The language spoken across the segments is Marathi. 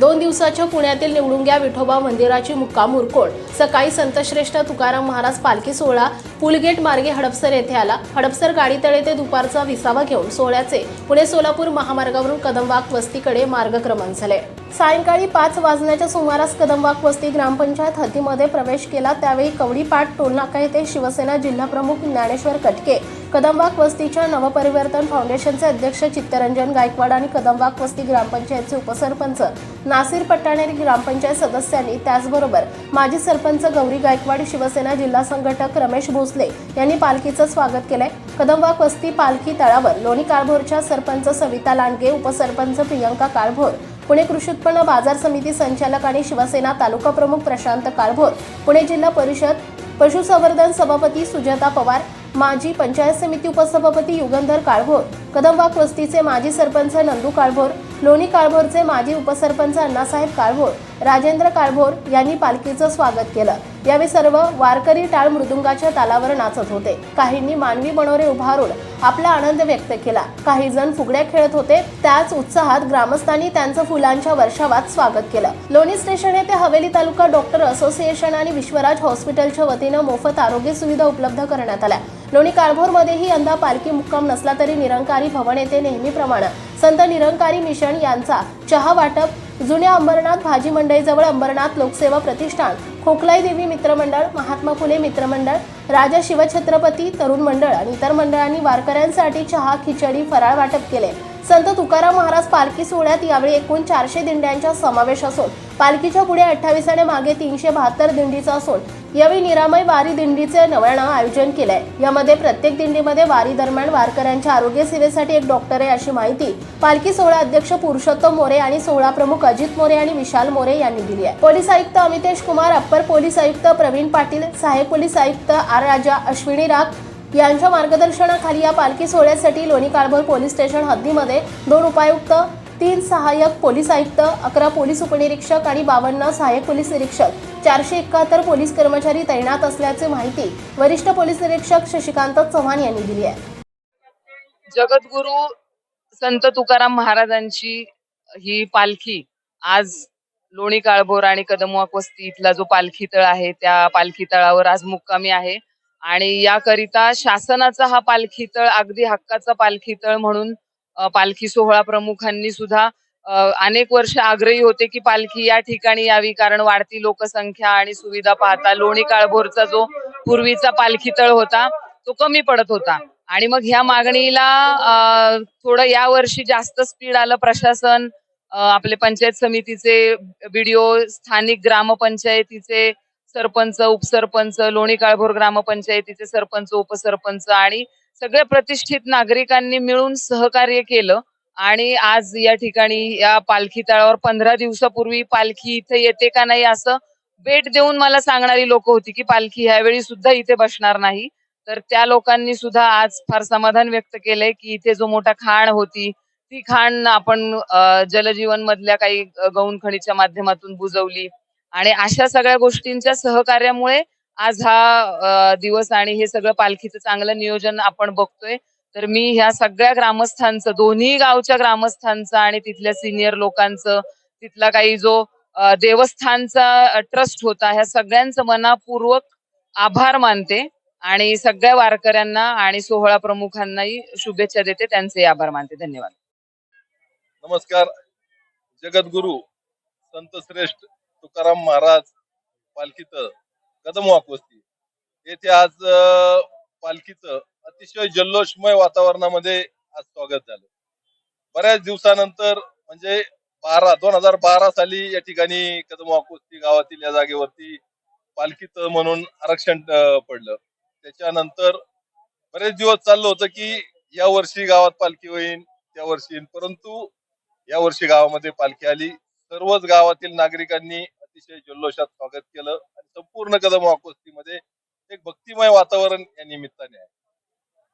दोन दिवसाच्या पुण्यातील निवडुंग्या विठोबा मंदिराची मुक्काम मुरकोड सकाळी संतश्रेष्ठ तुकाराम महाराज पालखी सोहळा पुलगेट मार्गे हडपसर येथे आला. हडपसर गाडीतळे ते दुपारचा विसावा घेऊन सोहळ्याचे पुणे सोलापूर महामार्गावरून कदमवाक वस्तीकडे मार्गक्रमण झाले. सायंकाळी पाच वाजण्याच्या सुमारास कदमवाक वस्ती ग्रामपंचायत हद्दीमध्ये प्रवेश केला. त्यावेळी कवडीपाट टोलनाका येथे शिवसेना जिल्हाप्रमुख ज्ञानेश्वर कटके कदमवाक वस्तीच्या नवपरिवर्तन फाउंडेशनचे अध्यक्ष चित्तरंजन गायकवाड आणि कदमवाक वस्ती ग्रामपंचायतचे उपसरपंच नासिर पट्टाणेरी ग्रामपंचायत सदस्यांनी त्याचबरोबर माजी सरपंच गौरी गायकवाड शिवसेना जिल्हा संघटक रमेश भोसले यांनी पालखीचं स्वागत केलंय. कदमवाक वस्ती पालखी तळावर लोणी काळभोरच्या सरपंच सविता लांडगे उपसरपंच प्रियंका काळभोर पुणे कृषी उत्पन्न बाजार समिती संचालक आणि शिवसेना तालुका प्रमुख प्रशांत काळभोर पुणे जिल्हा परिषद पशुसंवर्धन सभापती सुजाता पवार माजी पंचायत समिती उपसभापती युगंधर काळभोर कदमवाक वस्तीचे माजी सरपंच नंदू काळभोर लोणी काळभोरचे माजी उपसरपंच अण्णासाहेब काळभोर राजेंद्र काळभोर यांनी पालखीचं स्वागत केलं. यावेळी सर्व वारकरी टाळ मृदुंगाच्या तालावर नाचत होते. काहींनी मानवी मनोरे उभारून आपला आनंद व्यक्त केला. काही जण फुगड्या खेळत होते. त्याच उत्साहात ग्रामस्थांनी त्यांचं फुलांच्या वर्षावात स्वागत केलं. लोणी स्टेशन येथे हवेली तालुका डॉक्टर असोसिएशन आणि विश्वराज हॉस्पिटलच्या वतीनं मोफत आरोग्य सुविधा उपलब्ध करण्यात आल्या. लोणी काळभोरमध्येही यंदा पालखी मुक्काम नसला तरी निरंकारी भवन येथे नेहमीप्रमाणे संत निरंकारी मिशन यांचा चहा वाटप जुन्या अंबरनाथ भाजी मंडईजवळ अंबरनाथ लोकसेवा प्रतिष्ठान खोकलाई देवी मित्रमंडळ महात्मा फुले मित्रमंडळ राजा शिवछत्रपती तरुण मंडळ आणि इतर मंडळांनी वारकऱ्यांसाठी चहा खिचडी फराळ वाटप केले. संत तुकाराम महाराज पालखी सोहळ्यात यावेळी एकूण चारशे दिंड्यांचा समावेश असून पालखीच्या पुढे अठ्ठावीस आणि मागे तीनशे बहात्तर दिंडीचा असून यावेळी निरामय वारी दिंडीचे नव्यानं आयोजन केलंय. यामध्ये प्रत्येक दिंडीमध्ये वारी दरम्यान वारकऱ्यांच्या आरोग्य सेवेसाठी एक डॉक्टर आहे अशी माहिती पालखी सोहळा अध्यक्ष पुरुषोत्तम मोरे आणि सोहळा प्रमुख अजित मोरे आणि विशाल मोरे यांनी दिली आहे. पोलीस आयुक्त अमितेश कुमार अप्पर पोलीस आयुक्त प्रवीण पाटील सहाय्यक पोलीस आयुक्त आर राजा अश्विनी राग यांच्या मार्गदर्शनाखाली या पालखी सोहळ्यासाठी लोणी काळभोर पोलीस स्टेशन हद्दीमध्ये दोन उपायुक्त तीन सहाय्यक पोलीस आयुक्त अकरा पोलीस उपनिरीक्षक आणि बावन्न सहाय्यक पोलीस निरीक्षक. चारशे एकाहत्तर पोलीस कर्मचारी तैनात असल्याची माहिती वरिष्ठ पोलीस निरीक्षक शशिकांत चव्हाण यांनी दिली आहे. जगद्गुरु संत तुकाराम महाराजांची ही पालखी आज लोणी काळभोर आणि कदमवाक वस्ती इथला जो पालखी तळ आहे त्या पालखी तळावर आज मुक्कामी आहे. आणि याकरिता शासनाचा हा पालखी तळ अगदी हक्काचा पालखी तळ म्हणून पालखी सोहळा प्रमुखांनी सुद्धा अनेक वर्ष आग्रही होते की पालखी या ठिकाणी यावी कारण वाढती लोकसंख्या आणि सुविधा पाहता लोणी काळभोरचा जो पूर्वीचा पालखी तळ होता तो कमी पडत होता. आणि मग ह्या मागणीला थोडं या वर्षी जास्त स्पीड आलं. प्रशासन आपले पंचायत समितीचे बीडीओ स्थानिक ग्रामपंचायतीचे सरपंच उपसरपंच लोणी काळभोर ग्रामपंचायतीचे सरपंच उपसरपंच आणि सगळ्या प्रतिष्ठित नागरिकांनी मिळून सहकार्य केलं. आणि आज या ठिकाणी या पालखी तळावर पंधरा दिवसापूर्वी पालखी इथे येते का नाही असं भेट देऊन मला सांगणारी लोक होती की पालखी ह्यावेळी सुद्धा इथे बसणार नाही. तर त्या लोकांनी सुद्धा आज फार समाधान व्यक्त केलंय की इथे जो मोठा खाण होती ती खाण आपण जलजीवन मधल्या काही गौण खणीच्या माध्यमातून बुजवली. आणि अशा सगळ्या गोष्टींच्या सहकार्यामुळे आज हा दिवस आणि हे सगळं पालखीचं चांगलं नियोजन आपण बघतोय. तर मी ह्या सगळ्या ग्रामस्थांचं दोन्ही गावच्या ग्रामस्थांचं आणि तिथल्या सिनियर लोकांचं तिथला काही जो देवस्थानचा ट्रस्ट होता ह्या सगळ्यांचं मनापूर्वक आभार मानते आणि सगळ्या वारकऱ्यांना आणि सोहळा प्रमुखांनाही शुभेच्छा देते त्यांचे आभार मानते. धन्यवाद. नमस्कार. जगद्गुरु संत श्रेष्ठ तुकाराम महाराज पालखीत कदम वस्ती येथे आज पालखीचं अतिशय जल्लोषमय वातावरणामध्ये आज स्वागत झालं. बऱ्याच दिवसानंतर म्हणजे बारा दोन हजार बारा साली या ठिकाणी कदम वस्ती गावातील या जागेवरती पालखीचं म्हणून आरक्षण पडलं. त्याच्यानंतर बरेच दिवस चाललं होतं की या वर्षी गावात पालखी होईल त्या वर्षी येईन. परंतु या वर्षी गावामध्ये पालखी आली. सर्वच गावातील नागरिकांनी अतिशय जल्लोषात स्वागत केलं आणि संपूर्ण कदम वाकोस्तीमध्ये एक भक्तिमय वातावरण या निमित्ताने आहे.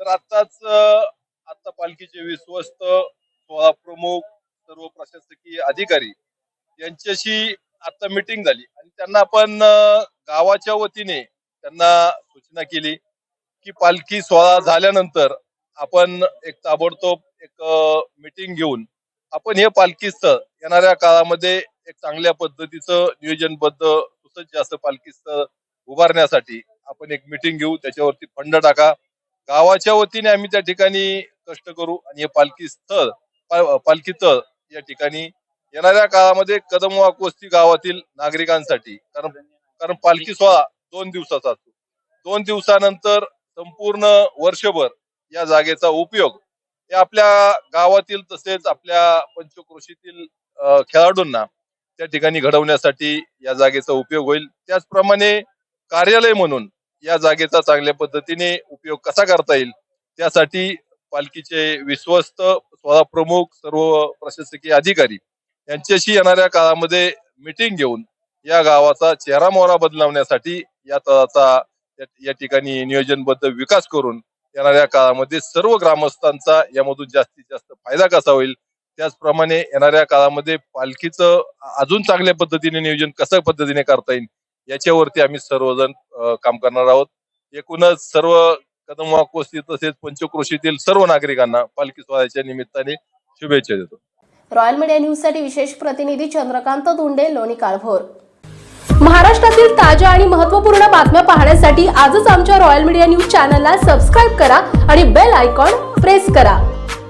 तर आत्ताच आत्ता आता पालखीचे विश्वस्त सोळा प्रमुख सर्व प्रशासकीय अधिकारी यांच्याशी आता मिटिंग झाली आणि त्यांना आपण गावाच्या वतीने त्यांना सूचना केली की पालखी सोहळा झाल्यानंतर आपण एक ताबडतोब एक मिटिंग घेऊन आपण हे पालखी स्थळ येणाऱ्या काळामध्ये एक चांगल्या पद्धतीचं नियोजनबद्ध सुसज्ज असं पालखी स्थळ उभारण्यासाठी आपण एक मिटिंग घेऊ. त्याच्यावरती फंड टाका. गावाच्या वतीने आम्ही त्या ठिकाणी कष्ट करू आणि हे पालखी स्थळ पालखी तळ या ठिकाणी येणाऱ्या काळामध्ये कदम कोस्ती गावातील नागरिकांसाठी कारण कारण पालखी सोहळा दोन दिवसाचा असतो. दोन दिवसानंतर संपूर्ण वर्षभर या जागेचा उपयोग हे आपल्या गावातील तसेच आपल्या पंचक्रोशीतील खेळाडूंना त्या ठिकाणी घडवण्यासाठी या जागेचा उपयोग होईल. त्याचप्रमाणे कार्यालय म्हणून या जागेचा चांगल्या पद्धतीने उपयोग कसा करता येईल त्यासाठी पालखीचे विश्वस्त स्वतः प्रमुख सर्व प्रशासकीय अधिकारी यांच्याशी येणाऱ्या काळामध्ये मिटिंग घेऊन या गावाचा चेहरा मोहरा बदलवण्यासाठी या तळाचा या ठिकाणी नियोजनबद्ध विकास करून येणाऱ्या काळामध्ये सर्व ग्रामस्थांचा यामधून जास्तीत जास्त फायदा कसा होईल त्याचप्रमाणे येणाऱ्या काळामध्ये पालखीचं अजून चांगल्या पद्धतीने नियोजन कसं पद्धतीने करता येईल याच्यावरती आम्ही सर्वजण काम करणार आहोत. एकूणच सर्व कदम कोस्ती तसेच पंचक्रोशीतील सर्व नागरिकांना पालखी सोहळ्याच्या निमित्ताने शुभेच्छा देतो. रॉयल मीडिया न्यूजसाठी विशेष प्रतिनिधी चंद्रकांत धुंडे लोणी काळभोर. महाराष्ट्रातील ताज्या आणि महत्त्वपूर्ण बातम्या पाहण्यासाठी आजच आमच्या रॉयल मीडिया न्यूज चॅनलला सबस्क्राईब करा आणि बेल आयकॉन प्रेस करा.